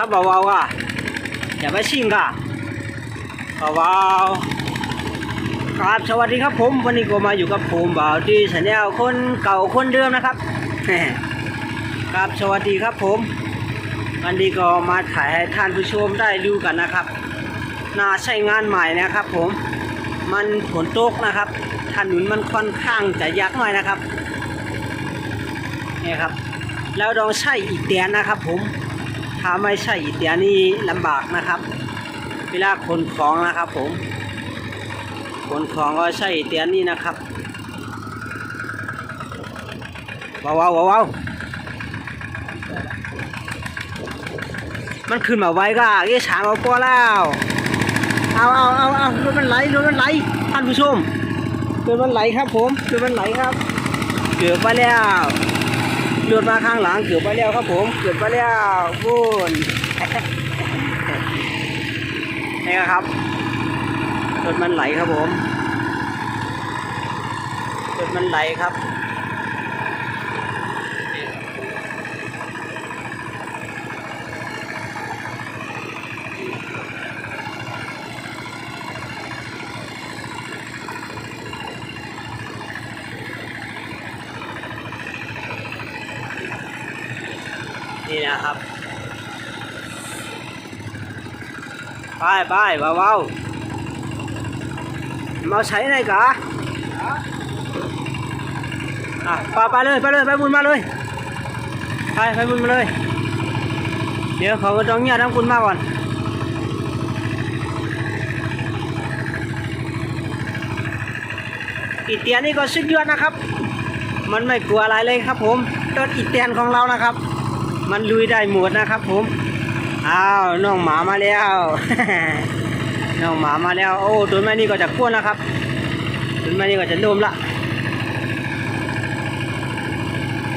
ครับเบาๆอะอย่าไปชิงก่ะเบาๆครับสวัสดีครับผมวันนี้ก็มาอยู่กับผมบ่าวที่ชาแนลคนเก่าคนเดิมนะครับครับสวัสดีครับผมวันนี้ก็มาถ่ายให้ท่านผู้ชมได้ดูกันนะครับน่าใช้งานใหม่นะครับ ผมมันฝนตกนะครับถนนมันค่อนข้างจะยากหน่อยนะครับนี่ครับ แล้วต้องใช้อีกเตียนนะครับ ผม ถ้าไม่ใช่อีกเตียนี่ลำบากนะครับ เวลาขนของนะครับผมขนของก็ใช้อีกเตียนี่นะครับว้าวว้าวว้าวมันขึ้นมาไว้ก็เอ๊ะฉางเอาพอแล้วเอาเอาเอาเอารถมันไหลรถมันไหลท่านผู้ชมรถมันไหลครับผมรถมันไหลครับเกือบไปแล้ว รถมาข้างหลังเกือบไปแล้วครับผมเกือบไปแล้วพูนนี่ครับรถมันไหลครับผมรถมันไหลครับ นี่นะครับไปไปเบาๆมาใช้ไหนกะอะไปไปเลยไปเลยไปบุญมาเลยไปไปบุญมาเลย เดี๋ยวเขาก็ต้องเงียบทั้งคุณมาก่อนอีเตียนนี่ก็สุดยอดนะครับ มันไม่กลัวอะไรเลยครับผมต้นอีเตียนของเรานะครับ มันลุยได้หมดนะครับ ผม อ้าวน้องหมามาแล้ว น้องหมามาแล้ว โอ้ตัวแม่นี่ก็จะก้วนแล้วครับตัวแม่นี่ก็จะโดมละ